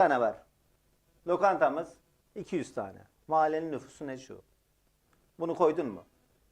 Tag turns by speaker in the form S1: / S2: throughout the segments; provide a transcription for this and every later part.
S1: tane var. Lokantamız 200 tane. Mahallenin nüfusu ne şu? Bunu koydun mu?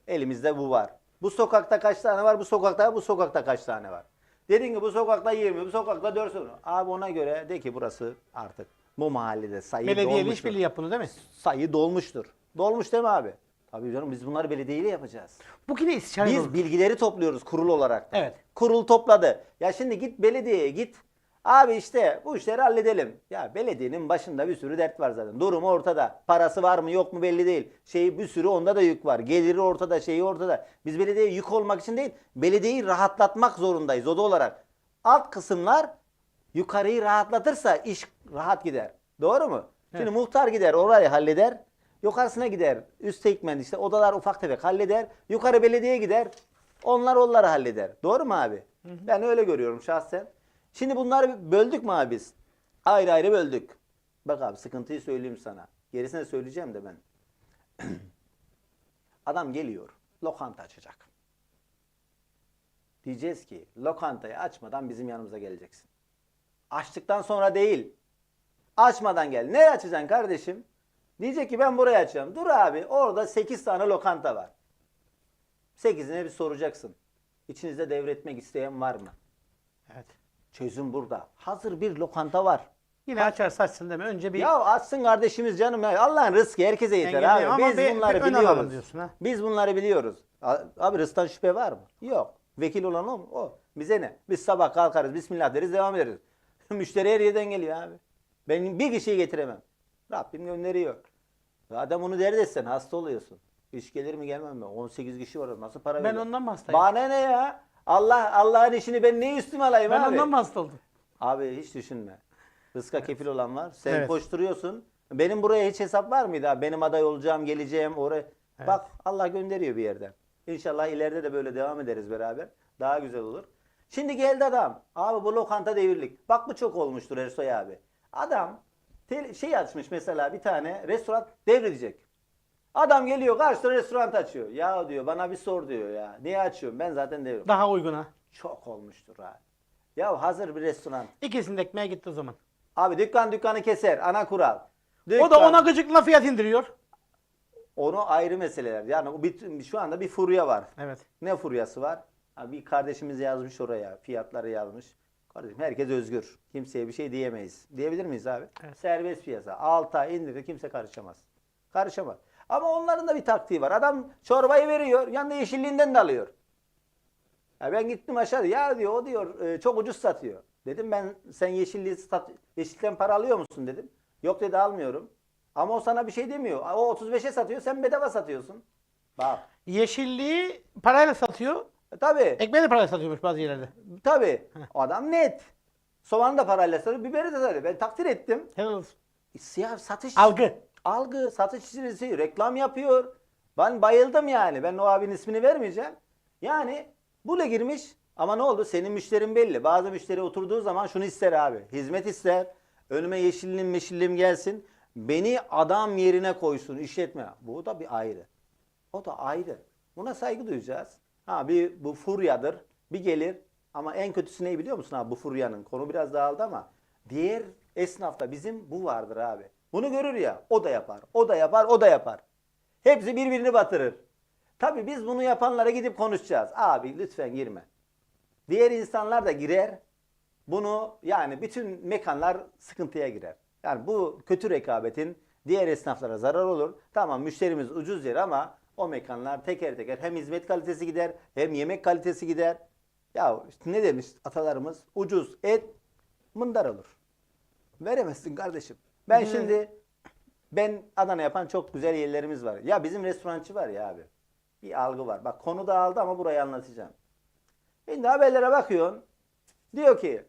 S1: Elimizde bu var. Bu sokakta kaç tane var? Bu sokakta bu sokakta kaç tane var? Dedin ki bu sokakta 20, bu sokakta 4 sorun. Abi ona göre de ki burası artık bu mahallede sayı
S2: Belediyeyle
S1: dolmuştur.
S2: işbirliği yap bunu değil mi?
S1: Sayı dolmuştur. Dolmuş değil mi abi? Tabii canım biz bunları belediyeyle yapacağız.
S2: Bu yine istişare
S1: Biz
S2: olur.
S1: bilgileri topluyoruz kurul olarak.
S2: Evet.
S1: Kurul topladı. Ya şimdi git belediyeye git. Abi işte bu işleri halledelim. Ya belediyenin başında bir sürü dert var zaten. Durumu ortada. Parası var mı yok mu belli değil. Şeyi bir sürü onda da yük var. Geliri ortada, şeyi ortada. Biz belediyeye yük olmak için değil, belediyeyi rahatlatmak zorundayız oda olarak. Alt kısımlar yukarıyı rahatlatırsa iş rahat gider. Doğru mu? Şimdi
S2: Evet.
S1: muhtar gider orayı halleder. Yukarısına gider. Üst tekmen işte odalar ufak tefek halleder. Yukarı belediye gider. Onlar onları halleder. Doğru mu abi? Ben öyle görüyorum şahsen. Şimdi bunları böldük mü abi biz? Ayrı ayrı böldük. Bak abi sıkıntıyı söyleyeyim sana. Gerisini söyleyeceğim de ben. Adam geliyor. Lokanta açacak. Diyeceğiz ki lokantayı açmadan bizim yanımıza geleceksin. Açtıktan sonra değil. Açmadan gel. Ne açacaksın kardeşim? Diyecek ki ben burayı açacağım. Dur abi orada 8 tane lokanta var. 8'ine bir soracaksın. İçinizde devretmek isteyen var mı?
S2: Evet.
S1: Çözüm burada. Hazır bir lokanta var.
S2: Yine açarsa açsın deme. Önce bir
S1: Ya açsın kardeşimiz canım ya. Allah'ın rızkı herkese yeter abi.
S2: ama
S1: Biz
S2: bir-
S1: bunları
S2: bir ön alalım
S1: biliyoruz.
S2: diyorsun ha.
S1: Biz bunları biliyoruz. A- Abi rızktan şüphe var mı? Yok. Vekil olan o mu? O. Bize ne? Biz sabah kalkarız, bismillah deriz, devam ederiz. Müşteri her yerden geliyor abi. Ben bir kişiyi getiremem. Rabbim gönderiyor. Adam onu dert etsen hasta oluyorsun. İş gelir mi gelmem mi? 18 kişi var. Nasıl para
S2: Ben
S1: veriyor?
S2: ondan mı hastayım?
S1: Bana ne ya? Allah Allah'ın işini ben ne üstüme alayım
S2: ben
S1: abi?
S2: ondan mı hasta oldum?
S1: Abi hiç düşünme. Rızka kefil olan var. Sen
S2: Evet.
S1: koşturuyorsun. Benim buraya hiç hesap var mıydı abi? Benim aday olacağım, geleceğim oraya. Bak Allah gönderiyor bir yerden. İnşallah ileride de böyle devam ederiz beraber. Daha güzel olur. Şimdi geldi adam. Abi bu lokanta devirlik. Bak bu çok olmuştur Ersoy abi. Adam tel- şey açmış mesela bir tane restoran devredecek. Adam geliyor karşısına restoran açıyor. Ya diyor bana bir sor diyor ya. Niye açıyorum? Ben zaten devriyorum.
S2: Daha uyguna.
S1: Çok olmuştur abi. Ya hazır bir restoran.
S2: İkisinin de ekmeğe gitti o zaman.
S1: Abi dükkan dükkanı keser. Ana kural.
S2: O da
S1: Dükkan-
S2: ona gıcıkla fiyat indiriyor.
S1: onu ayrı meseleler. Yani o bir, şu anda bir furya var.
S2: Evet.
S1: Ne furyası var? Abi bir kardeşimiz yazmış oraya. Fiyatları yazmış. Kardeşim herkes özgür. Kimseye bir şey diyemeyiz. Diyebilir miyiz abi?
S2: Evet.
S1: Serbest piyasa. 6 ay indirir kimse karışamaz. Karışamaz. Ama onların da bir taktiği var. Adam çorbayı veriyor. Yanında yeşilliğinden de alıyor. Ya ben gittim aşağı. Ya diyor o diyor e, çok ucuz satıyor. Dedim ben sen yeşilliği sat, yeşillikten para alıyor musun dedim. Yok dedi almıyorum. Ama o sana bir şey demiyor. O 35'e satıyor sen bedava satıyorsun. Bak.
S2: Yeşilliği parayla satıyor.
S1: E, tabii.
S2: Ekmeği de parayla satıyormuş bazı yerlerde.
S1: Tabii. Adam net. Soğanı da parayla satıyor, biberi de satıyor. Ben takdir ettim.
S2: Helal olsun.
S1: Siyah satış.
S2: Algı.
S1: Algı, satış çizgisi, reklam yapıyor. Ben bayıldım yani. Ben o abinin ismini vermeyeceğim. Yani bule girmiş ama ne oldu? Senin müşterin belli. Bazı müşteri oturduğu zaman şunu ister abi. Hizmet ister. Önüme yeşilliğim meşilliğim gelsin. Beni adam yerine koysun, işletme. Bu da bir ayrı. O da ayrı. Buna saygı duyacağız. Ha bir bu furyadır. Bir gelir ama en kötüsü ne biliyor musun abi bu furyanın? Konu biraz dağıldı ama diğer esnafta bizim bu vardır abi. Bunu görür ya o da yapar, o da yapar, o da yapar. Hepsi birbirini batırır. Tabii biz bunu yapanlara gidip konuşacağız. Abi lütfen girme. Diğer insanlar da girer. Bunu yani bütün mekanlar sıkıntıya girer. Yani bu kötü rekabetin diğer esnaflara zarar olur. Tamam müşterimiz ucuz yer ama o mekanlar teker teker hem hizmet kalitesi gider hem yemek kalitesi gider. Ya işte ne demiş atalarımız? Ucuz et mındar olur. Veremezsin kardeşim. Ben
S2: Evet.
S1: şimdi ben Adana yapan çok güzel yerlerimiz var. Ya bizim restorançı var ya abi. Bir algı var. Bak konu dağıldı ama burayı anlatacağım. Şimdi haberlere bakıyorsun. Diyor ki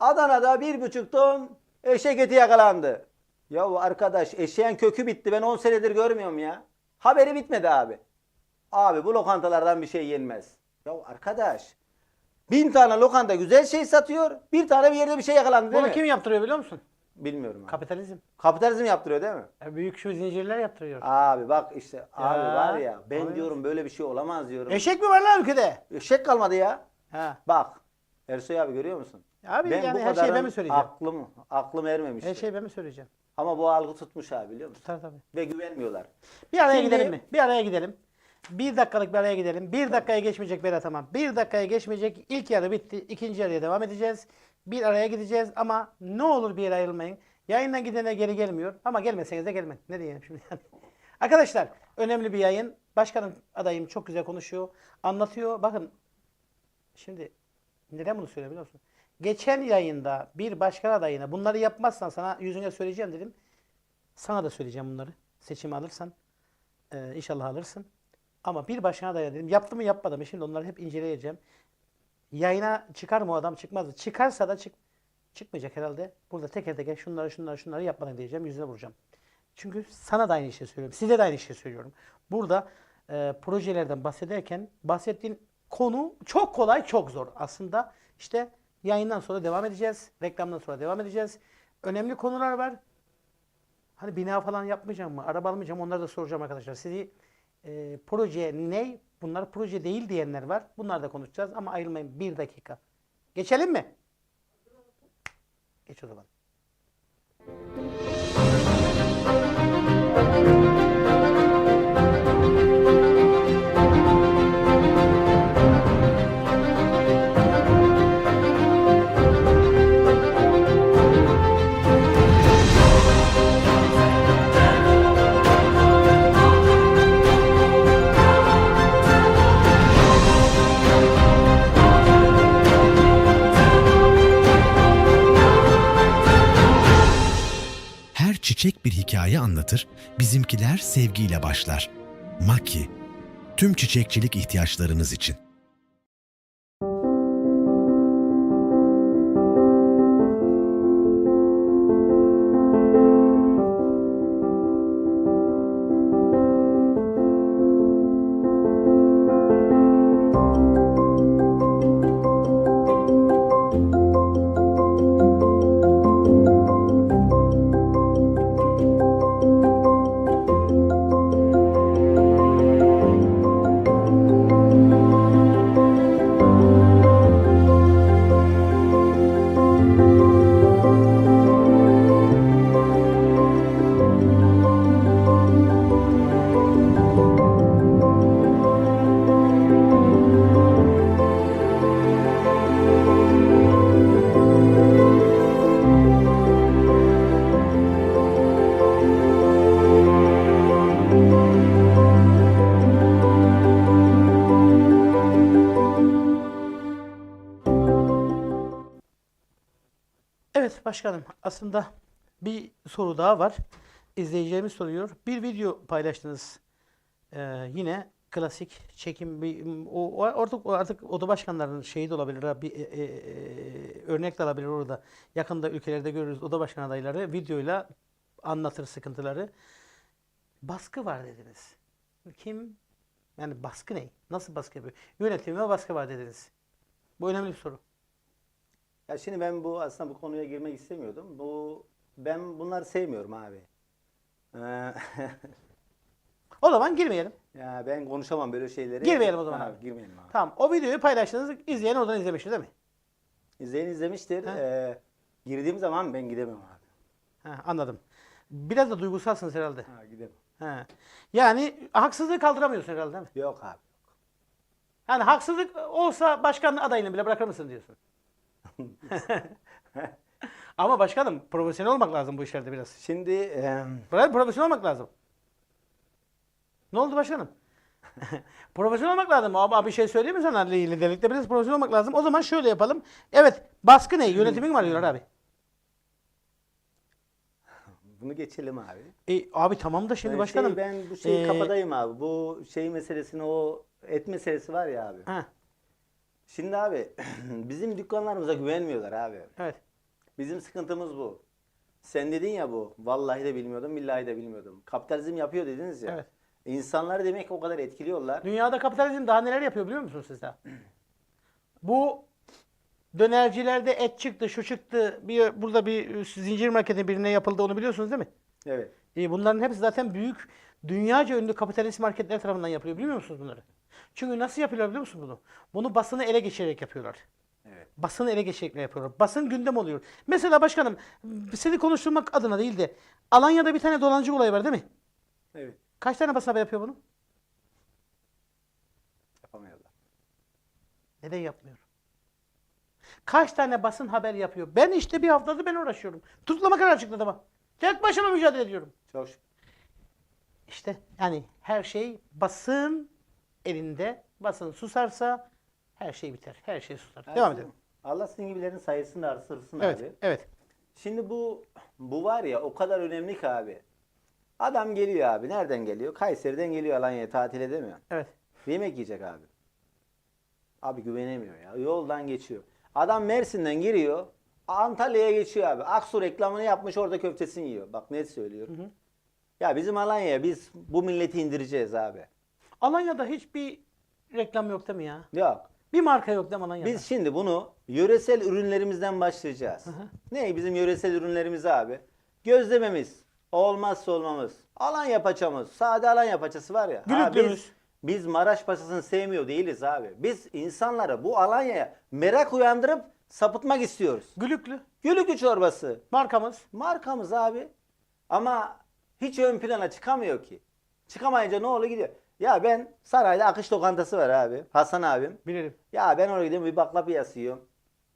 S1: Adana'da bir buçuk ton eşek eti yakalandı. Ya arkadaş eşeğin kökü bitti. Ben 10 senedir görmüyorum ya. Haberi bitmedi abi. Abi bu lokantalardan bir şey yenmez. Ya arkadaş bin tane lokanta güzel şey satıyor. Bir tane bir yerde bir şey yakalandı değil
S2: Bunu
S1: mi?
S2: kim yaptırıyor biliyor musun?
S1: Bilmiyorum abi.
S2: Kapitalizm.
S1: Kapitalizm yaptırıyor değil mi?
S2: E, Büyük şu zincirler yaptırıyor.
S1: Abi bak işte abi
S2: Ya,
S1: var ya ben
S2: anlıyorsun.
S1: diyorum böyle bir şey olamaz diyorum.
S2: Eşek mi var lan ülkede?
S1: Eşek kalmadı ya.
S2: Ha.
S1: Bak Ersoy abi görüyor musun?
S2: Abi
S1: ben
S2: yani
S1: bu
S2: her şeyi ben mi söyleyeceğim?
S1: Aklım, aklım ermemişti.
S2: Her şeyi ben mi söyleyeceğim?
S1: Ama bu algı tutmuş abi biliyor musun?
S2: Tutar tabii.
S1: Ve güvenmiyorlar.
S2: Bir araya
S1: Şimdi-
S2: gidelim mi? Bir araya gidelim. Bir dakikalık bir araya gidelim. Bir dakikaya geçmeyecek Berat tamam. Bir dakikaya geçmeyecek. İlk yarı bitti. İkinci yarıya devam edeceğiz. Bir araya gideceğiz ama ne olur bir yere ayrılmayın. Yayından gidene geri gelmiyor. Ama gelmeseniz de gelmeyin. Ne diyeyim şimdi yani. Arkadaşlar önemli bir yayın. Başkanım adayım çok güzel konuşuyor. Anlatıyor. Bakın şimdi neden bunu söylüyorum biliyor musun? Geçen yayında bir başkan adayına bunları yapmazsan sana yüzüne söyleyeceğim dedim. Sana da söyleyeceğim bunları. Seçimi alırsan. Ee, inşallah alırsın. Ama bir başkan adayına dedim. Yaptı mı yapmadı mı? Şimdi onları hep inceleyeceğim. Yayına çıkar mı o adam çıkmaz mı? Çıkarsa da çık çıkmayacak herhalde. Burada teker teker şunları şunları şunları yapmadın diyeceğim. Yüzüne vuracağım. Çünkü sana da aynı şeyi söylüyorum. Size de aynı şeyi söylüyorum. Burada e, projelerden bahsederken bahsettiğin konu çok kolay, çok zor. Aslında işte yayından sonra devam edeceğiz. Reklamdan sonra devam edeceğiz. Önemli konular var. Hani bina falan yapmayacağım mı? Araba almayacağım onları da soracağım arkadaşlar. Sizi e, proje ne? Bunlar proje değil diyenler var. Bunları da konuşacağız ama ayrılmayın bir dakika. Geçelim mi? Geç o zaman.
S3: Anlatır, bizimkiler sevgiyle başlar. Maki, tüm çiçekçilik ihtiyaçlarınız için.
S2: Başkanım aslında bir soru daha var. İzleyicilerimiz soruyor. Bir video paylaştınız. Ee, yine klasik çekim bir o, o artık artık oda başkanlarının şeyi de olabilir bir e, e, e, örnek de alabilir orada. Yakında ülkelerde görürüz oda başkan adayları videoyla anlatır sıkıntıları. Baskı var dediniz. Kim? Yani baskı ne? Nasıl baskı yapıyor? Yönetime baskı var dediniz. Bu önemli bir soru.
S1: Ya şimdi ben bu aslında bu konuya girmek istemiyordum. Bu ben bunları sevmiyorum abi. Ee,
S2: O zaman girmeyelim.
S1: ya ben konuşamam böyle şeyleri.
S2: Girmeyelim o zaman
S1: Ha,
S2: abi.
S1: Girmeyelim abi.
S2: Tamam. O videoyu paylaştınız. izleyen oradan izlemiştir değil mi?
S1: İzleyen izlemiştir.
S2: Ha.
S1: Ee, girdiğim zaman ben gidemem abi.
S2: Ha, anladım. Biraz da duygusalsınız herhalde.
S1: Ha, gidemem.
S2: Ha. Yani haksızlığı kaldıramıyorsun herhalde değil mi?
S1: Yok abi.
S2: Yani haksızlık olsa başkan adayını bile bırakır mısın diyorsun. Ama başkanım profesyonel olmak lazım bu işlerde biraz.
S1: Şimdi e,
S2: profesyonel olmak lazım. Ne oldu başkanım? profesyonel olmak lazım. Ama bir şey söyleyeyim mi sana? Liderlikte biraz profesyonel olmak lazım. O zaman şöyle yapalım. Evet, baskı ne? Yönetimin mi arıyorlar abi?
S1: bunu geçelim abi.
S2: E, abi tamam da şimdi
S1: Ben
S2: başkanım.
S1: şey, ben bu şey
S2: e,
S1: kafadayım abi. Bu şey meselesini o et meselesi var ya abi.
S2: Ha,
S1: Şimdi abi bizim dükkanlarımıza güvenmiyorlar abi.
S2: evet.
S1: Bizim sıkıntımız bu. Sen dedin ya bu. Vallahi de bilmiyordum, billahi de bilmiyordum. Kapitalizm yapıyor dediniz ya.
S2: Evet.
S1: İnsanları demek ki o kadar etkiliyorlar.
S2: Dünyada kapitalizm daha neler yapıyor biliyor musunuz siz daha? Bu dönercilerde et çıktı, şu çıktı. Bir burada bir zincir marketin birine yapıldı onu biliyorsunuz değil mi?
S1: Evet.
S2: E bunların hepsi zaten büyük dünyaca ünlü kapitalist marketler tarafından yapılıyor. Bilmiyor musunuz bunları? Çünkü nasıl yapıyorlar biliyor musun bunu? Bunu basını ele geçirerek yapıyorlar.
S1: Evet.
S2: Basın ele geçirecekler yapıyorlar. Basın gündem oluyor. Mesela başkanım seni konuşturmak adına değil de Alanya'da bir tane dolancı olayı var değil mi?
S1: Evet.
S2: Kaç tane basın haber yapıyor bunu?
S1: Yapamıyorlar.
S2: Neden yapmıyor? Kaç tane basın haber yapıyor? Ben işte bir haftadır ben uğraşıyorum. Tutuklama kararı çıktı adama. Tek başıma mücadele ediyorum.
S1: Çok.
S2: İşte yani her şey basın elinde. Basın susarsa her şey biter. Her şey susar. Devam edelim.
S1: Allah sizin gibilerin sayısını artırsın
S2: Evet,
S1: abi.
S2: evet.
S1: Şimdi bu bu var ya o kadar önemli ki abi. Adam geliyor abi. Nereden geliyor? Kayseri'den geliyor Alanya'ya tatile değil mi?
S2: Evet.
S1: Yemek yiyecek abi. Abi güvenemiyor ya. Yoldan geçiyor. Adam Mersin'den giriyor. Antalya'ya geçiyor abi. Aksu reklamını yapmış orada köftesini yiyor. Bak net söylüyorum. Ya bizim Alanya'ya biz bu milleti indireceğiz abi.
S2: Alanya'da hiçbir reklam yok değil mi ya?
S1: Yok.
S2: Bir marka yok değil mi Alanya'da?
S1: Biz şimdi bunu yöresel ürünlerimizden başlayacağız. Ne bizim yöresel ürünlerimiz abi? Gözlememiz, olmazsa olmamız, Alanya paçamız, sade Alanya paçası var ya.
S2: Gülüklümüz.
S1: biz, biz Maraş paçasını sevmiyor değiliz abi. Biz insanlara bu Alanya'ya merak uyandırıp sapıtmak istiyoruz.
S2: Gülüklü.
S1: Gülüklü çorbası.
S2: Markamız.
S1: Markamız abi. Ama hiç ön plana çıkamıyor ki. Çıkamayınca ne oluyor gidiyor. Ya ben sarayda akış lokantası var abi. Hasan abim.
S2: Bilelim.
S1: Ya ben oraya gidiyorum bir baklava piyası yiyorum.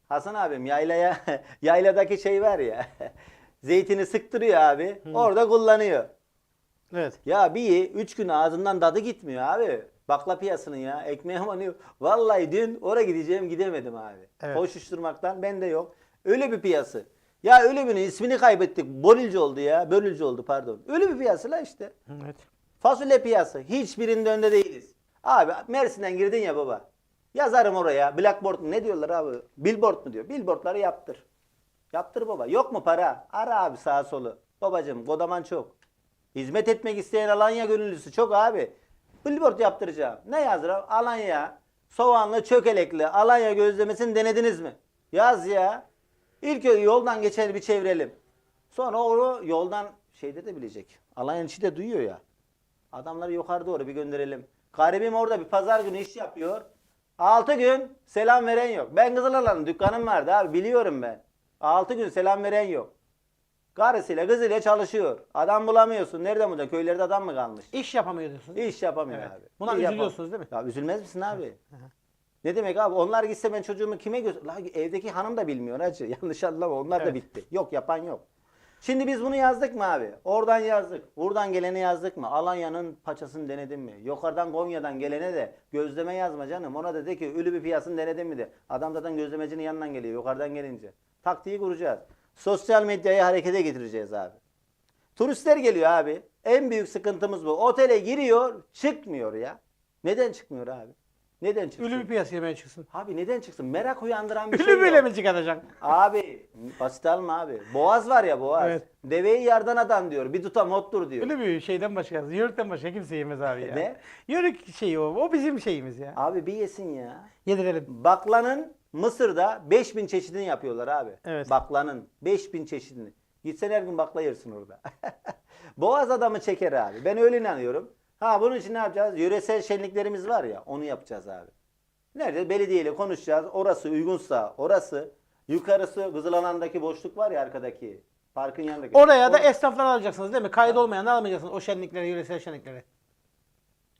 S1: Hasan abim yaylaya yayladaki şey var ya. zeytini sıktırıyor abi. Orada kullanıyor.
S2: Evet.
S1: Ya bir üç gün ağzından tadı gitmiyor abi. Bakla piyasının ya. Ekmeğe manıyor. Vallahi dün oraya gideceğim gidemedim abi.
S2: Evet.
S1: Koşuşturmaktan bende yok. Öyle bir piyası. Ya öyle birinin ismini kaybettik. Bolilci oldu ya. Bölülcü oldu pardon. Öyle bir piyası la işte.
S2: Evet.
S1: Fasulye piyası. Hiçbirinde önde değiliz. Abi Mersin'den girdin ya baba. Yazarım oraya. Blackboard mu? Ne diyorlar abi? Billboard mu diyor. Billboardları yaptır. Yaptır baba. Yok mu para? Ara abi sağa solu. Babacım kodaman çok. Hizmet etmek isteyen Alanya gönüllüsü çok abi. Billboard yaptıracağım. Ne yazdırım? Alanya. Soğanlı, çökelekli. Alanya gözlemesini denediniz mi? Yaz ya. İlk yoldan geçeni bir çevirelim. Sonra onu yoldan şeyde de bilecek. Alanya'nın içi de duyuyor ya. Adamları yukarı doğru bir gönderelim. Garibim orada bir pazar günü iş yapıyor. 6 gün selam veren yok. Ben Kızılalan'ın dükkanım vardı abi biliyorum ben. 6 gün selam veren yok. Karısıyla kızıyla çalışıyor. Adam bulamıyorsun. Nerede bu da? Köylerde adam mı kalmış?
S2: İş yapamıyor diyorsun.
S1: İş yapamıyor
S2: Evet.
S1: abi.
S2: Buna
S1: İyi yapam-
S2: üzülüyorsunuz değil mi?
S1: Ya üzülmez misin abi? ne demek abi? Onlar gitse ben çocuğumu kime götür... La evdeki hanım da bilmiyor hacı. Yanlış anlama. Onlar da
S2: Evet.
S1: bitti. Yok yapan yok. Şimdi biz bunu yazdık mı abi? Oradan yazdık. Buradan geleni yazdık mı? Alanya'nın paçasını denedin mi? Yukarıdan Konya'dan gelene de gözleme yazma canım. Ona da de ki ölü bir piyasını denedin mi de. Adam zaten gözlemecinin yanından geliyor yukarıdan gelince. Taktiği kuracağız. Sosyal medyayı harekete getireceğiz abi. Turistler geliyor abi. En büyük sıkıntımız bu. Otele giriyor, çıkmıyor ya. Neden çıkmıyor abi? Neden çıksın?
S2: Ölü bir piyasa yemeye çıksın.
S1: Abi neden çıksın? Merak uyandıran bir şey yok.
S2: mi çıkaracaksın?
S1: Abi basit alma abi. Boğaz var ya boğaz.
S2: Evet.
S1: Deveyi yardan adam diyor. Bir tutam ottur diyor.
S2: Bir şeyden başka, yörükten başka kimse yemez abi ya.
S1: Ne?
S2: Yörük şeyi o. O bizim şeyimiz ya.
S1: Abi bir yesin ya.
S2: Yedirelim.
S1: Baklanın Mısır'da 5000 çeşidini yapıyorlar abi.
S2: Evet.
S1: Baklanın 5000 çeşidini. Gitsen her gün bakla yersin orada. Boğaz adamı çeker abi. Ben öyle inanıyorum. Ha bunun için ne yapacağız? Yöresel şenliklerimiz var ya onu yapacağız abi. Nerede? Belediyeyle konuşacağız. Orası uygunsa orası. Yukarısı Kızılalan'daki boşluk var ya arkadaki. Parkın yanındaki.
S2: Oraya da
S1: Or-
S2: esnaflar alacaksınız değil mi? Kayıt olmayanı almayacaksınız. O şenliklere, yöresel şenliklere.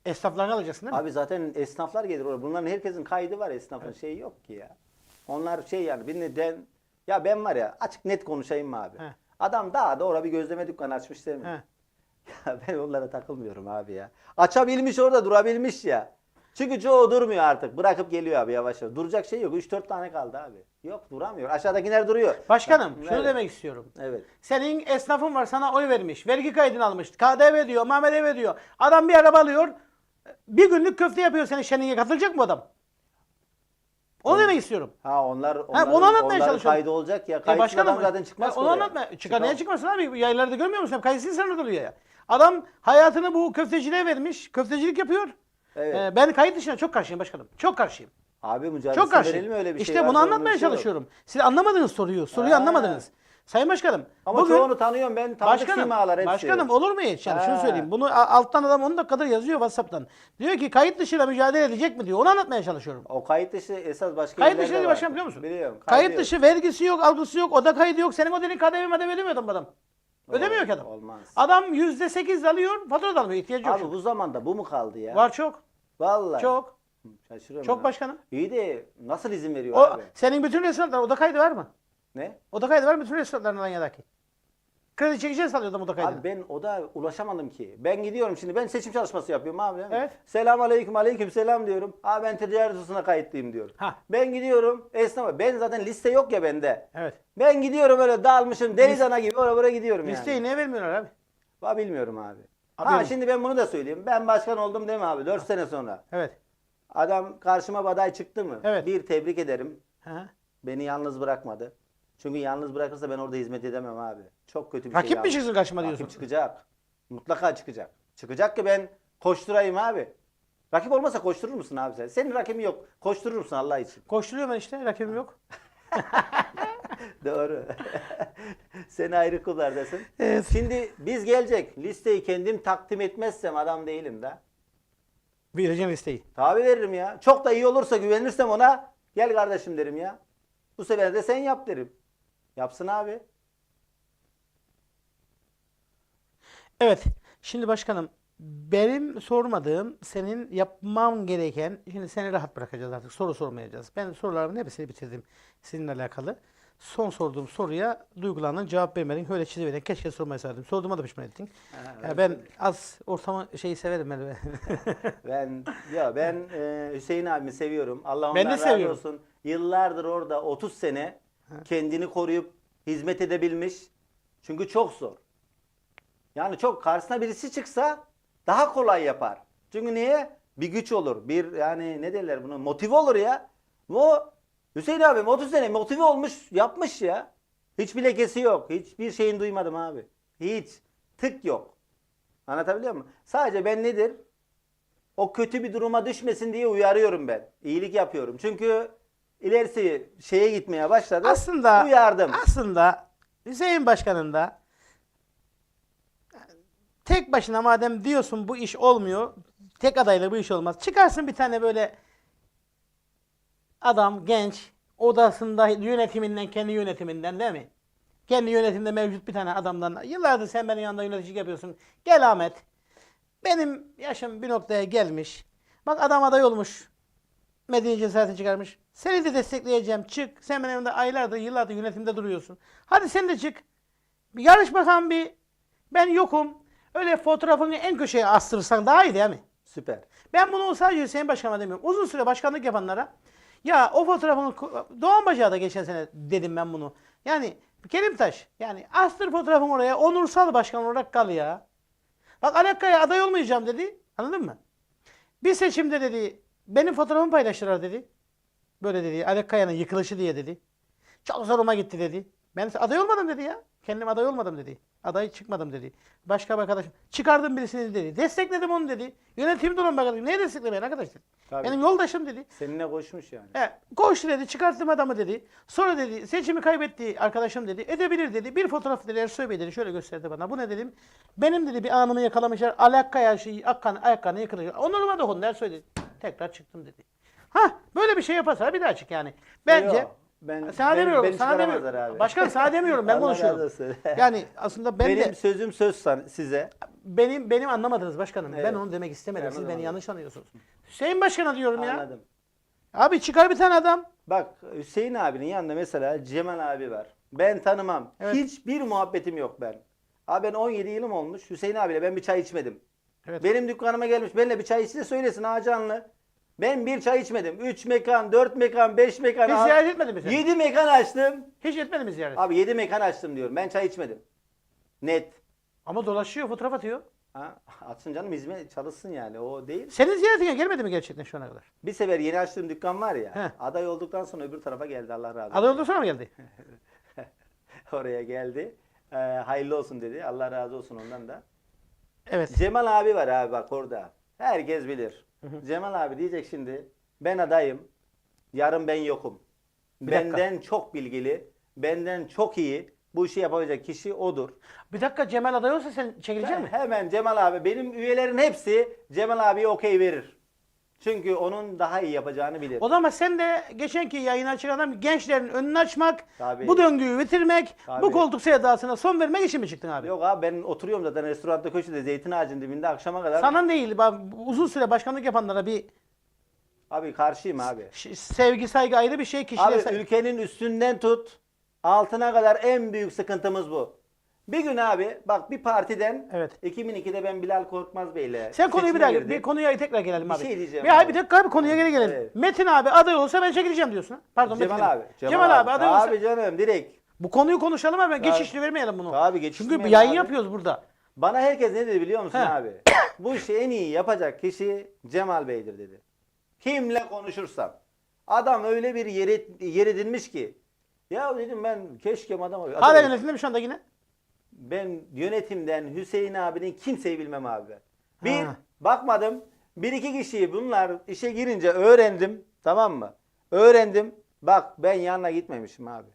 S2: Esnaflarını alacaksın değil mi?
S1: Abi zaten esnaflar gelir oraya. Bunların herkesin kaydı var. Esnafın şeyi yok ki ya. Onlar şey yani birini den ya ben var ya açık net konuşayım mı abi?
S2: He.
S1: Adam daha da orada bir gözleme dükkanı açmış değil mi?
S2: He.
S1: Ya ben onlara takılmıyorum abi ya. Açabilmiş orada durabilmiş ya. Çünkü çoğu durmuyor artık. Bırakıp geliyor abi yavaş yavaş. Duracak şey yok. 3-4 tane kaldı abi. Yok duramıyor. Aşağıdakiler duruyor.
S2: Başkanım
S1: Bak,
S2: şunu
S1: evet.
S2: demek istiyorum.
S1: Evet.
S2: Senin esnafın var sana oy vermiş. Vergi kaydını almış. KDV diyor, MAMEDV diyor. Adam bir araba alıyor. Bir günlük köfte yapıyor senin şenliğe katılacak mı adam? Onu demek istiyorum.
S1: Ha onlar
S2: onu
S1: onların,
S2: anlatmaya
S1: onların
S2: çalışıyorum.
S1: kaydı olacak ya.
S2: E
S1: Kayıtsız
S2: başkanım
S1: zaten çıkmaz
S2: e,
S1: ki
S2: Onu
S1: oraya.
S2: anlatma. Çıkar, niye
S1: Çıkar.
S2: çıkmasın abi? Yaylarda görmüyor musun? Kayıtsız insan oluyor ya. Adam hayatını bu köfteciliğe vermiş. Köftecilik yapıyor.
S1: Evet.
S2: E, ben kayıt dışına çok karşıyım başkanım. Çok karşıyım.
S1: Abi mücadelesi
S2: Çok karşıyım.
S1: verelim öyle bir
S2: işte
S1: şey
S2: bunu
S1: varsa öyle
S2: anlatmaya
S1: şey yok.
S2: çalışıyorum. Siz anlamadınız soruyu. Soruyu
S1: Ha.
S2: anlamadınız. Sayın Başkanım.
S1: Ama
S2: bugün,
S1: çoğunu tanıyorum ben. Tanıdık
S2: Başkanım,
S1: simalar hepsi.
S2: başkanım olur mu hiç? Yani şunu söyleyeyim. Bunu alttan adam 10 dakikadır yazıyor WhatsApp'tan. Diyor ki kayıt dışıyla mücadele edecek mi diyor. Onu anlatmaya çalışıyorum.
S1: O kayıt dışı esas başka
S2: Kayıt dışı dedi
S1: var.
S2: başkan biliyor musun?
S1: Biliyorum.
S2: Kayıt
S1: kaydı yok.
S2: dışı vergisi yok, algısı yok, oda kaydı yok. Senin ödediğin KDV madem ödemiyor adam. Ödemiyor ki adam.
S1: Olmaz.
S2: Adam %8 alıyor, fatura da almıyor. İhtiyacı yok.
S1: Abi bu zamanda bu mu kaldı ya?
S2: Var çok.
S1: Vallahi.
S2: Çok.
S1: Şaşırıyorum.
S2: Çok
S1: ya.
S2: başkanım.
S1: İyi de nasıl izin veriyor
S2: O
S1: abi?
S2: senin bütün restoranlar oda kaydı var mı?
S1: Ne?
S2: Oda kaydı var mı bütün restoranların Alanya'daki? Kredi çekeceğiz sanıyor adam oda kaydını.
S1: Abi ben o da ulaşamadım ki. Ben gidiyorum şimdi. Ben seçim çalışması yapıyorum abi.
S2: Evet.
S1: Selam aleyküm aleyküm selam diyorum. Abi ben ticaret odasına kayıtlıyım diyorum.
S2: Ha.
S1: Ben gidiyorum esnafa. Ben zaten liste yok ya bende.
S2: Evet.
S1: Ben gidiyorum öyle dalmışım deli dana gibi oraya buraya gidiyorum
S2: Listeyi
S1: yani.
S2: niye vermiyorlar abi?
S1: Va bilmiyorum abi.
S2: Abi
S1: ha
S2: yok.
S1: şimdi ben bunu da söyleyeyim. Ben başkan oldum değil mi abi? 4 sene sonra.
S2: Evet.
S1: Adam karşıma aday çıktı mı?
S2: Evet.
S1: Bir tebrik ederim.
S2: Ha.
S1: Beni yalnız bırakmadı. Çünkü yalnız bırakırsa ben orada hizmet edemem abi. Çok kötü bir
S2: Rakip
S1: şey.
S2: mi çıksın karşıma
S1: Rakip
S2: diyorsun?
S1: çıkacak. Mutlaka çıkacak. Çıkacak ki ben koşturayım abi. Rakip olmasa koşturur musun abi sen? Senin rakibin yok. Koşturur musun Allah için?
S2: Koşturuyor ben işte, rakibim yok.
S1: Doğru. Seni ayrı kullardasın.
S2: Evet.
S1: Şimdi biz gelecek. Listeyi kendim takdim etmezsem adam değilim de.
S2: Vereceğim listeyi.
S1: Tabi veririm ya. Çok da iyi olursa güvenirsem ona gel kardeşim derim ya. Bu sefer de sen yap derim. Yapsın abi.
S2: Evet. Şimdi başkanım benim sormadığım senin yapman gereken şimdi seni rahat bırakacağız artık soru sormayacağız. Ben sorularımın hepsini bitirdim sizinle alakalı. Son sorduğum soruya duygulandın cevap vermedin. Öyle çiziverdin. Keşke sormasaydın. Sorduğuma da pişman ettin.
S1: Ha,
S2: Ya ben az ortamı şeyi severim böyle.
S1: Ben ya ben e, Hüseyin abimi seviyorum. Allah
S2: Ben
S1: ondan
S2: de
S1: razı
S2: seviyorum.
S1: olsun. Yıllardır orada 30 sene kendini koruyup hizmet edebilmiş. Çünkü çok zor. Yani çok karşısına birisi çıksa daha kolay yapar. Çünkü niye? Bir güç olur. Bir yani ne derler bunu? Motive olur ya. Bu Hüseyin abi 30 sene motive olmuş, yapmış ya. Hiçbir lekesi yok. Hiçbir şeyin duymadım abi. Hiç. Tık yok. Anlatabiliyor muyum? Sadece ben nedir? o kötü bir duruma düşmesin diye uyarıyorum ben. İyilik yapıyorum. Çünkü ilerisi şeye gitmeye başladı.
S2: aslında
S1: uyardım.
S2: aslında Hüseyin Başkan'ın da tek başına madem diyorsun bu iş olmuyor, tek adayla bu iş olmaz. Çıkarsın bir tane böyle adam genç odasında yönetiminden kendi yönetiminden değil mi? Kendi yönetimde mevcut bir tane adamdan yıllardır sen benim yanında yöneticilik yapıyorsun. Gel Ahmet. Benim yaşım bir noktaya gelmiş. Bak adam aday olmuş. Medeni cesareti çıkarmış. Seni de destekleyeceğim. Çık. Sen benim yanımda aylardır, yıllardır yönetimde duruyorsun. Hadi sen de çık. Bir yarış bakalım bir. Ben yokum. Öyle fotoğrafını en köşeye astırırsan daha iyi değil mi?
S1: Süper.
S2: Ben bunu sadece Hüseyin Başkan'a demiyorum. Uzun süre başkanlık yapanlara ya o fotoğrafını Doğan Bacak'a da geçen sene dedim ben bunu. Yani Kerimtaş yani astır fotoğrafını oraya onursal başkan olarak kal ya. Bak Alakka'ya aday olmayacağım dedi. Anladın mı? Bir seçimde dedi benim fotoğrafımı paylaştılar dedi. Böyle dedi Alakka'yanın yıkılışı diye dedi. Çok zoruma gitti dedi. Ben aday olmadım dedi ya. Kendim aday olmadım dedi. Aday çıkmadım dedi. Başka bir arkadaşım çıkardım birisini dedi. Destekledim onu dedi. Yönetimde olan bir arkadaşım. Niye desteklemeyin arkadaş dedi.
S1: Tabii.
S2: Benim yoldaşım dedi.
S1: Seninle koşmuş yani.
S2: He, koştu dedi, çıkarttım adamı dedi. Sonra dedi, seçimi kaybetti arkadaşım dedi. Edebilir dedi. Bir fotoğraf dedi, Ersoy Bey dedi. Şöyle gösterdi bana. Bu ne dedim? Benim dedi bir anımı yakalamışlar. Alakkaya şey, Akkan, Ayakkan'ı yıkılıyor. Onuruma dokundu Ersoy dedi. Tekrar çıktım dedi. Ha böyle bir şey yaparsa bir daha çık yani. Bence
S1: Yok, ben-
S2: sana
S1: beni-
S2: demiyorum,
S1: beni
S2: sana demiyorum.
S1: abi.
S2: Başkanım sana demiyorum ben konuşuyorum. Yani aslında ben
S1: Benim
S2: de
S1: sözüm söz size.
S2: benim benim anlamadınız başkanım. Ben
S1: Evet.
S2: onu demek istemedim.
S1: Ben
S2: Siz
S1: anladım.
S2: beni yanlış anlıyorsunuz. Hüseyin Başkan'a diyorum ya.
S1: Anladım.
S2: Abi çıkar bir tane adam.
S1: Bak Hüseyin abinin yanında mesela Cemal abi var. Ben tanımam.
S2: Evet.
S1: Hiçbir muhabbetim yok ben. Abi ben 17 yılım olmuş. Hüseyin abiyle ben bir çay içmedim.
S2: Evet.
S1: Benim dükkanıma gelmiş. Benimle bir çay içse söylesin ha canlı. Ben bir çay içmedim. 3 mekan, 4 mekan, 5 mekan.
S2: Hiç ziyaret etmedin mi sen?
S1: 7 mekan açtım.
S2: Hiç etmedi mi ziyaret?
S1: Abi 7 mekan açtım diyorum. Ben çay içmedim. Net.
S2: Ama dolaşıyor, fotoğraf atıyor.
S1: Ha, atsın canım hizmet çalışsın yani o değil.
S2: Senin ziyaretine gelmedi mi gerçekten şu ana kadar?
S1: Bir sefer yeni açtığım dükkan var ya.
S2: He.
S1: Aday olduktan sonra öbür tarafa geldi Allah razı olsun.
S2: Aday olduktan sonra mı geldi?
S1: Oraya geldi. Ee, hayırlı olsun dedi. Allah razı olsun ondan da.
S2: Evet.
S1: Cemal abi var abi bak orada. Herkes bilir. Cemal abi diyecek şimdi ben adayım. Yarın ben yokum.
S2: Bir dakika.
S1: benden çok bilgili, benden çok iyi bu işi yapabilecek kişi odur.
S2: Bir dakika Cemal aday olsa sen çekilecek
S1: Ben
S2: mi?
S1: hemen Cemal abi benim üyelerin hepsi Cemal abiye okey verir. Çünkü onun daha iyi yapacağını bilir.
S2: O zaman sen de geçenki yayına açık adam gençlerin önünü açmak,
S1: Tabii.
S2: bu döngüyü bitirmek, bu
S1: Tabii.
S2: koltuk sevdasına son vermek için mi çıktın abi?
S1: Yok abi ben oturuyorum zaten restoranda köşede zeytin ağacının dibinde akşama kadar.
S2: Sana değil, bak, uzun süre başkanlık yapanlara bir
S1: Abi karşıyım abi.
S2: ş- sevgi, saygı ayrı bir şey. Kişiye
S1: Abi
S2: saygı-
S1: ülkenin üstünden tut altına kadar en büyük sıkıntımız bu. Bir gün abi bak bir partiden
S2: Evet.
S1: 2002'de ben Bilal Korkmaz Bey'le
S2: Sen konuyu bir
S1: seçime
S2: daha,
S1: girdim.
S2: bir konuya tekrar gelelim
S1: Bir
S2: abi.
S1: şey diyeceğim
S2: Bir,
S1: abi.
S2: bir dakika abi konuya geri gelelim.
S1: Evet.
S2: Metin abi aday olsa ben çekileceğim diyorsun. ha? Pardon
S1: Cemal
S2: Metin
S1: abi.
S2: Cemal, abi aday olsa.
S1: Abi canım direkt.
S2: Bu konuyu konuşalım abi. Geçişli vermeyelim bunu.
S1: Abi
S2: Çünkü
S1: geçiştirmeyelim
S2: bir yayın
S1: abi.
S2: yapıyoruz burada.
S1: Bana herkes ne dedi biliyor musun
S2: He.
S1: abi? Bu işi en iyi yapacak kişi Cemal Bey'dir dedi. Kimle konuşursam. Adam öyle bir yer, et- yer edinmiş ki. Ya dedim ben keşke adam.
S2: Hala yönetimde mi şu anda yine?
S1: Ben yönetimden Hüseyin abinin kimseyi bilmem abi. Bir
S2: Ha.
S1: bakmadım. Bir iki kişiyi bunlar işe girince öğrendim. Tamam mı? Öğrendim. Bak ben yanına gitmemişim abi.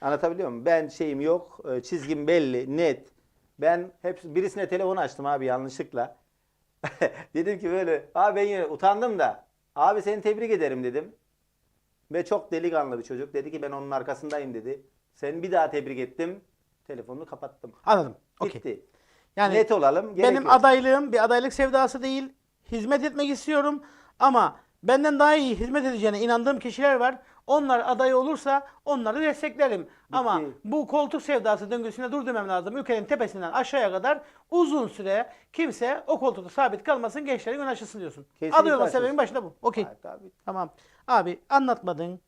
S1: Anlatabiliyor muyum? Ben şeyim yok. e, Çizgim belli, net. Ben hepsi birisine telefon açtım abi yanlışlıkla. dedim ki böyle abi ben yine utandım da abi seni tebrik ederim dedim. Ve çok delikanlı bir çocuk. Dedi ki ben onun arkasındayım dedi. Seni bir daha tebrik ettim. Telefonunu kapattım.
S2: Anladım. Okey.
S1: Gitti.
S2: Yani
S1: Net olalım. gerek
S2: benim
S1: yok.
S2: adaylığım bir adaylık sevdası değil. Hizmet etmek istiyorum ama benden daha iyi hizmet edeceğine inandığım kişiler var. Onlar aday olursa onları desteklerim. Ama bu koltuk sevdası döngüsüne dur demem lazım. Ülkenin tepesinden aşağıya kadar uzun süre kimse o koltukta sabit kalmasın gençlerin ön aşısın diyorsun.
S1: Kesinlikle
S2: aday olma
S1: haklısın.
S2: sebebin başında bu. Okey.
S1: Abi.
S2: Tamam. Abi anlatmadın.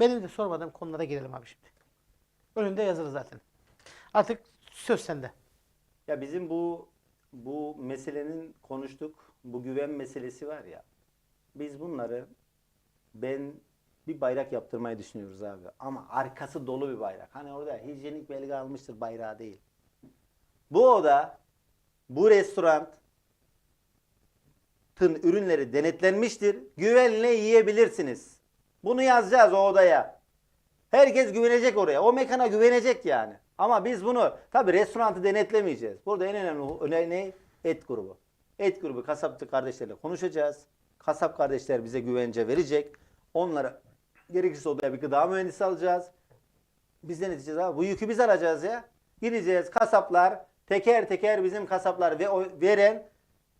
S2: Benim de sormadığım konulara girelim abi şimdi. Önünde yazılı zaten. Artık söz sende.
S1: Ya bizim bu bu meselenin konuştuk. Bu güven meselesi var ya. Biz bunları ben bir bayrak yaptırmayı düşünüyoruz abi. Ama arkası dolu bir bayrak. Hani orada hijyenik belge almıştır bayrağı değil. Bu oda, bu restoran ürünleri denetlenmiştir. Güvenle yiyebilirsiniz. Bunu yazacağız o odaya. Herkes güvenecek oraya. O mekana güvenecek yani. Ama biz bunu tabi restoranı denetlemeyeceğiz. Burada en önemli önemli ne? Et grubu. Et grubu kasapçı kardeşlerle konuşacağız. Kasap kardeşler bize güvence verecek. Onlara gerekirse odaya bir gıda mühendisi alacağız. Biz ne diyeceğiz abi? Bu yükü biz alacağız ya. Gideceğiz kasaplar teker teker bizim kasaplar ve veren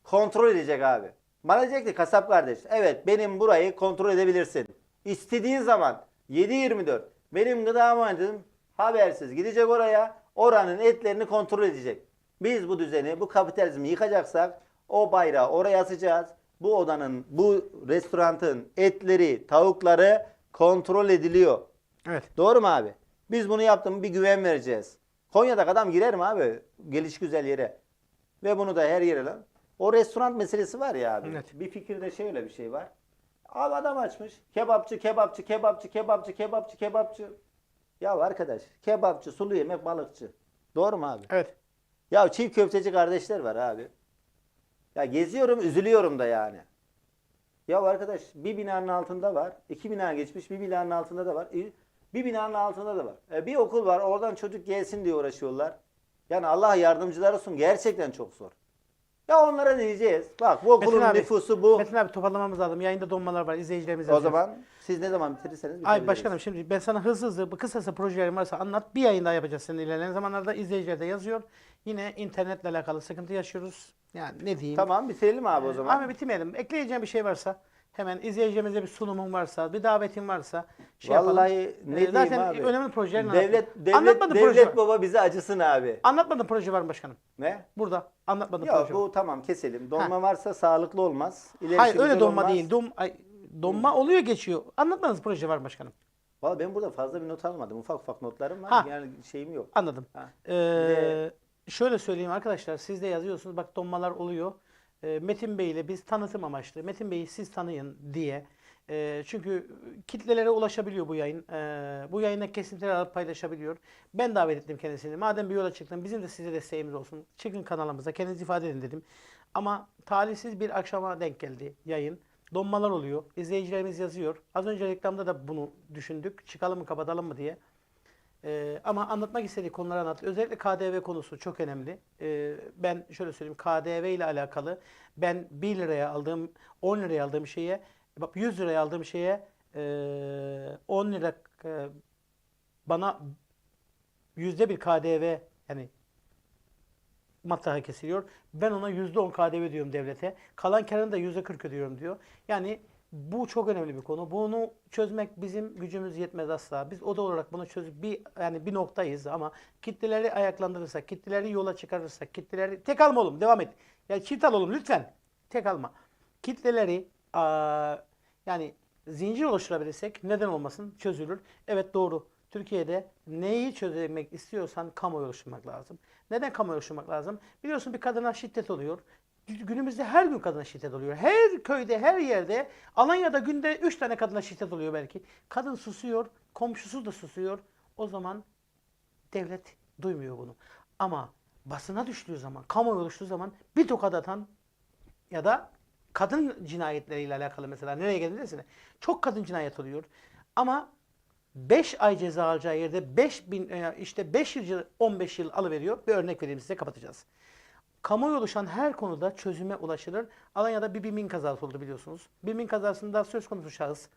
S1: kontrol edecek abi. Bana diyecek ki kasap kardeş evet benim burayı kontrol edebilirsin. İstediğin zaman 7-24 benim gıda mühendisim habersiz gidecek oraya oranın etlerini kontrol edecek. Biz bu düzeni bu kapitalizmi yıkacaksak o bayrağı oraya asacağız. Bu odanın bu restoranın etleri tavukları kontrol ediliyor.
S2: Evet.
S1: Doğru mu abi? Biz bunu yaptım bir güven vereceğiz. Konya'da adam girer mi abi? Geliş güzel yere. Ve bunu da her yere lan. O restoran meselesi var ya abi.
S2: Evet.
S1: Bir fikirde şöyle bir şey var. Abi adam açmış. Kebapçı, kebapçı, kebapçı, kebapçı, kebapçı, kebapçı. Ya arkadaş kebapçı, sulu yemek, balıkçı. Doğru mu abi?
S2: Evet.
S1: Ya çiğ köfteci kardeşler var abi. Ya geziyorum üzülüyorum da yani. Ya arkadaş bir binanın altında var. iki bina geçmiş bir binanın altında da var. Bir binanın altında da var. E, bir okul var oradan çocuk gelsin diye uğraşıyorlar. Yani Allah yardımcılar olsun gerçekten çok zor. Ya onlara diyeceğiz. Bak bu okulun
S2: Metin abi,
S1: nüfusu bu.
S2: Metin abi toparlamamız lazım. Yayında donmalar var. izleyicilerimiz
S1: O zaman siz ne zaman bitirirseniz
S2: Ay başkanım şimdi ben sana hızlı hızlı bu kısasa projelerin varsa anlat. Bir yayın daha yapacağız senin ilerleyen zamanlarda. izleyiciler de yazıyor. Yine internetle alakalı sıkıntı yaşıyoruz. Yani ne diyeyim.
S1: Tamam bitirelim abi o zaman.
S2: Abi bitirmeyelim. Ekleyeceğim bir şey varsa hemen izleyicilerimize bir sunumun varsa, bir davetin varsa şey
S1: Vallahi
S2: yapalım.
S1: ne
S2: Ee, Zaten
S1: abi.
S2: önemli projelerini
S1: Devlet, devlet,
S2: Anlatmadın proje
S1: devlet
S2: var.
S1: baba bize acısın abi.
S2: Anlatmadın proje var mı başkanım?
S1: Ne?
S2: Burada anlatmadın
S1: Ya
S2: proje var.
S1: bu tamam keselim. Donma varsa sağlıklı olmaz. İlerisi
S2: Hayır öyle donma
S1: olmaz.
S2: değil. Dom, ay, donma oluyor geçiyor. Anlatmadığınız proje var mı başkanım.
S1: Vallahi ben burada fazla bir not almadım. Ufak ufak notlarım var.
S2: Ha.
S1: Yani şeyim yok.
S2: Anladım.
S1: Ha.
S2: Ee, şöyle söyleyeyim arkadaşlar siz de yazıyorsunuz bak donmalar oluyor. Ee, Metin Bey ile biz tanıtım amaçlı Metin Bey'i siz tanıyın diye. Ee, çünkü kitlelere ulaşabiliyor bu yayın. Ee, bu yayına kesintiler alıp paylaşabiliyor. Ben davet ettim kendisini. Madem bir yola çıktın bizim de size desteğimiz olsun. Çıkın kanalımıza kendinizi ifade edin dedim. Ama talihsiz bir akşama denk geldi yayın. Donmalar oluyor. İzleyicilerimiz yazıyor. Az önce reklamda da bunu düşündük. Çıkalım mı kapatalım mı diye. Ee, ama anlatmak istediği konuları anlat. Özellikle KDV konusu çok önemli. Ee, ben şöyle söyleyeyim KDV ile alakalı ben 1 liraya aldığım 10 liraya aldığım şeye bak 100 liraya aldığım şeye ee, 10 lira ee, bana yüzde bir KDV yani matraha kesiliyor. Ben ona yüzde on KDV ödüyorum devlete. Kalan karını da yüzde kırk ödüyorum diyor. Yani bu çok önemli bir konu. Bunu çözmek bizim gücümüz yetmez asla. Biz oda olarak bunu çözüp bir yani bir noktayız ama kitleleri ayaklandırırsak, kitleleri yola çıkarırsak, kitleleri tek alma oğlum devam et. Ya çift al oğlum lütfen. Tek alma. Kitleleri aa, yani zincir oluşturabilirsek neden olmasın çözülür. Evet doğru. Türkiye'de neyi çözmek istiyorsan kamuoyu oluşturmak lazım. Neden kamuoyu oluşturmak lazım? Biliyorsun bir kadına şiddet oluyor. Günümüzde her gün kadına şiddet oluyor. Her köyde, her yerde, Alanya'da günde 3 tane kadına şiddet oluyor belki. Kadın susuyor, komşusu da susuyor. O zaman devlet duymuyor bunu. Ama basına düştüğü zaman, kamuoyu oluştuğu zaman bir tokat atan ya da kadın cinayetleriyle alakalı mesela nereye gelirse çok kadın cinayet oluyor. Ama 5 ay ceza alacağı yerde 5 bin e, işte 5 yıl 15 yıl alıveriyor. Bir örnek vereyim size kapatacağız. Kamuoyu oluşan her konuda çözüme ulaşılır. Alanya'da bir BİMİN kazası oldu biliyorsunuz. BİMİN kazasında söz konusu şahıs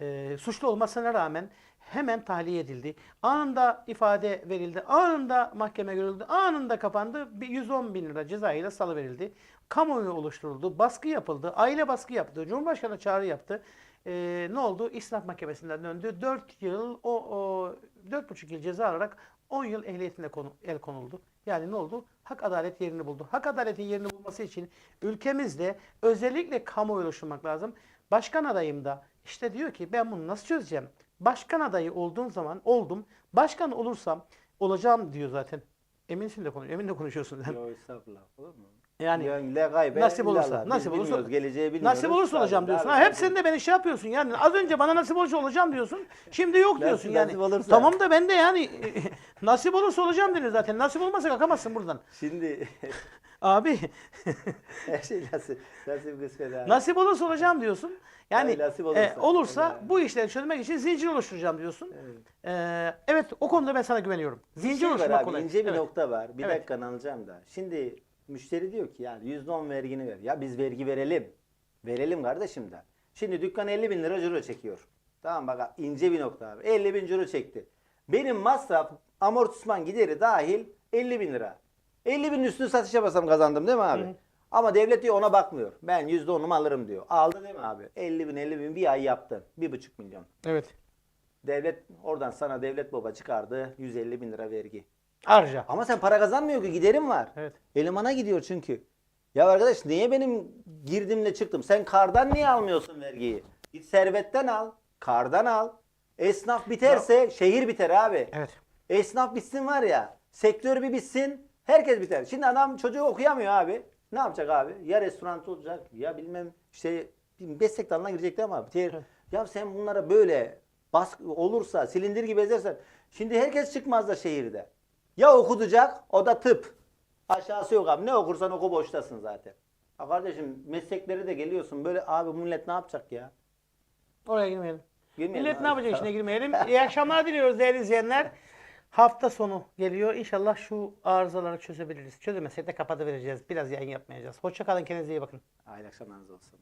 S2: e, suçlu olmasına rağmen hemen tahliye edildi. Anında ifade verildi. Anında mahkeme görüldü. Anında kapandı. Bir 110 bin lira ceza ile salıverildi. Kamuoyu oluşturuldu. Baskı yapıldı. Aile baskı yaptı. Cumhurbaşkanı çağrı yaptı. E, ne oldu? İstinaf mahkemesinden döndü. 4 yıl o, o 4,5 yıl ceza alarak 10 yıl ehliyetine konu, el konuldu. Yani ne oldu? Hak adalet yerini buldu. Hak adaletin yerini bulması için ülkemizde özellikle kamuoyu oluşturmak lazım. Başkan adayım da işte diyor ki ben bunu nasıl çözeceğim? Başkan adayı olduğum zaman oldum. Başkan olursam olacağım diyor zaten. Eminsin de konuş, emin de konuşuyorsun.
S1: Yok estağfurullah. Olur mu?
S2: Yani
S1: Yani le gaybe
S2: nasip olursa,
S1: illallah. Biz
S2: nasip olursa,
S1: geleceği bilmiyoruz.
S2: nasip olursa olacağım diyorsun. Ha, hep sen de beni şey yapıyorsun yani. Az önce bana nasip olursa olacağım diyorsun. Şimdi yok
S1: Nasip-
S2: diyorsun yani.
S1: nasip olursa.
S2: Tamam da ben de yani nasip olursa olacağım denir zaten. Nasip olmasa kalkamazsın buradan.
S1: Şimdi
S2: Abi
S1: her şey nasip, nasip kısmet abi.
S2: nasip olursa olacağım diyorsun. Yani
S1: Tabii nasip
S2: e,
S1: olursa.
S2: olursa
S1: Evet.
S2: bu işleri çözmek için zincir oluşturacağım diyorsun.
S1: Evet.
S2: Ee, evet o konuda ben sana güveniyorum.
S1: Bir
S2: Zincir
S1: şey
S2: oluşturmak
S1: abi,
S2: kolay.
S1: ince bir
S2: Evet.
S1: nokta var. Bir
S2: Evet.
S1: dakika alacağım da. Şimdi müşteri diyor ki yani %10 vergini ver. Ya biz vergi verelim. Verelim kardeşim de. Şimdi dükkan 50 bin lira ciro çekiyor. Tamam bak ince bir nokta abi. 50 bin ciro çekti. Benim masraf amortisman gideri dahil 50 bin lira. 50 bin üstünü satış yapasam kazandım değil mi abi?
S2: Hı.
S1: Ama devlet diyor ona bakmıyor. Ben %10'umu alırım diyor. Aldı değil mi abi? 50 bin 50 bin bir ay yaptın. 1,5 milyon.
S2: Evet.
S1: Devlet oradan sana devlet baba çıkardı 150 bin lira vergi.
S2: Harca.
S1: Ama sen para kazanmıyor ki giderim var.
S2: Evet.
S1: Elemana gidiyor çünkü. Ya arkadaş niye benim girdimle çıktım? Sen kardan niye almıyorsun vergiyi? Git servetten al. Kardan al. Esnaf biterse şehir biter abi.
S2: Evet.
S1: Esnaf bitsin var ya. Sektör bir bitsin. Herkes biter. Şimdi adam çocuğu okuyamıyor abi. Ne yapacak abi? Ya restoran olacak ya bilmem işte meslek dalına girecekti ama biter.
S2: Evet.
S1: Ya sen bunlara böyle baskı olursa silindir gibi ezersen. Şimdi herkes çıkmaz da şehirde. Ya okutacak o da tıp. Aşağısı yok abi. Ne okursan oku boştasın zaten. Ha kardeşim meslekleri de geliyorsun. Böyle abi millet ne yapacak ya?
S2: Oraya girmeyelim.
S1: Girmeyelim
S2: Millet
S1: abi.
S2: ne yapacak işine girmeyelim. İyi akşamlar diliyoruz değerli izleyenler. Hafta sonu geliyor. İnşallah şu arızaları çözebiliriz. Çözemezsek de kapatıvereceğiz. Biraz yayın yapmayacağız. Hoşça kalın. Kendinize iyi bakın.
S1: Hayırlı akşamlarınız olsun.